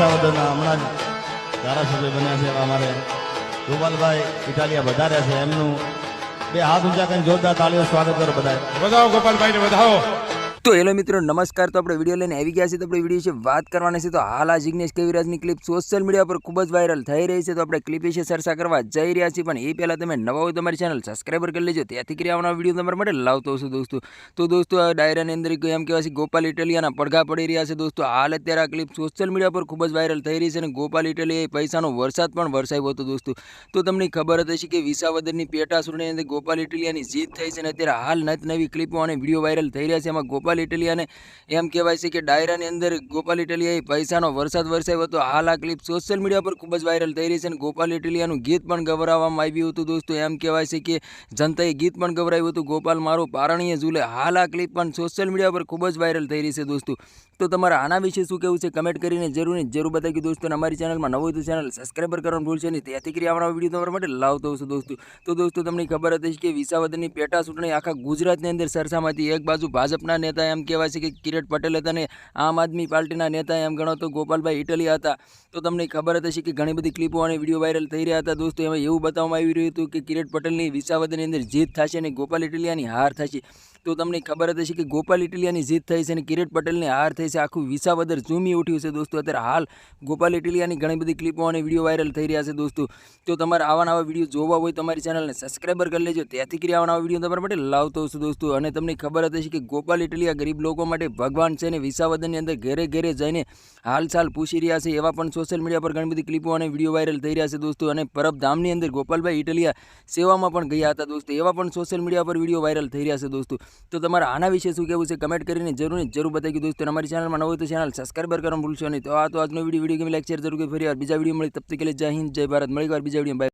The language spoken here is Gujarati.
વિસાવદરના હમણાં ધારાસભ્ય બન્યા છે એવા અમારે. ગોપાલભાઈ ઇટાલિયા વધાર્યા છે. એમનું બે હાથ ઊંચા કરીને જોરદાર તાળીઓ સ્વાગત કરો બધા વધાવો ગોપાલભાઈને, વધાવો. તો હેલો મિત્રો, નમસ્કાર. તો આપણે વીડિયો લઈને આવી ગયા છે તો આપણે વીડિયો વિશે વાત કરવાની છે. તો હાલ આ જિગ્નેશ કવિરાજની ક્લિપ સોશિયલ મીડિયા પર ખૂબ જ વાયરલ થઈ રહી છે. તો આપણે ક્લિપ વિશે ચર્ચા કરવા જઈ રહ્યા છીએ. પણ એ પહેલાં તમે નવા હોય તમારી ચેનલ સબસ્ક્રાઈબર કરી લેજો. ત્યાંથી કરી આવવાના વીડિયો તમારા માટે લાવતો છું દોસ્તો. તો દોસ્તો, આ ડાયરાની અંદર એમ કહેવાય છે, ગોપાલ ઇટલિયાના પડઘા પડી રહ્યા છે દોસ્તો. હાલ અત્યારે આ ક્લિપ સોશિયલ મીડિયા પર ખૂબ જ વાયરલ થઈ રહી છે. અને ગોપાલ ઇટલિયાએ પૈસાનો વરસાદ પણ વરસાવ્યો હતો દોસ્તો. તો તમને ખબર હતી કે વિસાવદરની પેટા સુરની અંદર ગોપાલ ઇટલિયાની જીત થઈ છે. અને અત્યારે હાલ નત નવી ક્લિપો અને વીડિયો વાયરલ થઈ રહ્યા છે. એમાં ગોપાલ ઇટલિયાને એમ કહેવાય છે કે ડાયરાની અંદર ગોપાલ ઇટલિયાએ પૈસાનો વરસાદ વરસાવ્યો હતો. હાલ આ ક્લિપ સોશિયલ મીડિયા પર ખૂબ જ વાયરલ થઈ રહી છે અને ગોપાલ ઇટલિયાનું ગીત પણ ગવરાવવામાં આવ્યું હતું દોસ્તો. એમ કહેવાય છે કે જનતાએ ગીત પણ ગવરાવ્યું હતું. ગોપાલ મારો પારણીય ઝૂલે. હાલ આ ક્લિપ પણ સોશિયલ મીડિયા પર ખૂબ જ વાયરલ થઈ રહી છે દોસ્તો. તો તમારે આના વિશે શું કહેવું છે? કમેન્ટ કરીને જરૂર જરૂર બતાવી દોસ્તો અમારી ચેનલમાં નવું તો ચેનલ સબસ્ક્રાઈબ કરવાનું ભૂલશે નહીં. ત્યાંથી કરી આવવાના વીડિયો તમારા માટે લાવતો હશે દોસ્તો. તો દોસ્તો તમને ખબર હતી કે વિસાવદરની પેટા ચૂંટણી આખા ગુજરાતની અંદર સરસામાંથી એક બાજુ ભાજપના નેતા એમ કહેવાય છે કે કિરીટ પટેલ હતા અને આમ આદમી પાર્ટીના નેતા એમ ગણો તો ગોપાલભાઈ ઇટલી હતા. તો તમને ખબર હતી કે ઘણી બધી ક્લિપો અને વીડિયો વાયરલ થઈ રહ્યા હતા. દોસ્તો, એમાં એવું બતાવવામાં આવી રહ્યું હતું કે કિરીટ પટેલની વિસાવદરની અંદર જીત થશે અને ગોપાલ ઇટલિયાની હાર થશે. તો તમને ખબર હતી કે ગોપાલ ઇટલિયાની જીત થઈ છે અને કિરીટ પટેલની હાર થઈ છે. આખું વિસાવદર ઝૂમી ઉઠ્યું છે. દોસ્તો, અત્યારે હાલ ગોપાલ ઇટલિયાની ઘણી બધી ક્લિપો અને વીડિયો વાયરલ થઈ રહ્યા છે. દોસ્તો, તો તમારે આવા નવા વીડિયો જોવા હોય તમારી ચેનલને સબસ્ક્રાઈબર કરી લેજો. ત્યાંથી કરી આવા નવા વીડિયો તમારા માટે લાવતો છું. દોસ્તો, અને તમને ખબર હતી કે ગોપાલ ઇટલિયા ગરીબ લોકો માટે ભગવાન છે અને વિસાવદનની અંદર ઘરે ઘરે જઈને હાલચાલ પૂછી રહ્યા છે. એવા પણ સોશિયલ મીડિયા પર ઘણી બધી ક્લિપો અને વીડિયો વાયરલ થઈ રહ્યા છે દોસ્તો. અને પરબધામની અંદર ગોપાલભાઈ ઇટલિયા સેવામાં પણ ગયા હતા દોસ્તો. એવા પણ સોશિયલ મીડિયા પર વીડિયો વાયરલ થઈ રહ્યા છે દોસ્તો. તો તમારે આના વિશે શું કહેવું છે? કમેન્ટ કરીને જરૂર ને જરૂર બતાવી દોસ્તો. અમારી ચેનલમાં ન હોય તો ચેનલ સબસ્ક્રાઈબ કરવાનું ભૂલશો નહીં. તો આ તો આજનો વીડિયો વીડિયો ગમે લાઈક શેર જરૂર ફરી વાર. બીજા વીડિયો મળી. તબ જય હિન્દ, જય ભારત. મળી વાર બીજા વીડિયો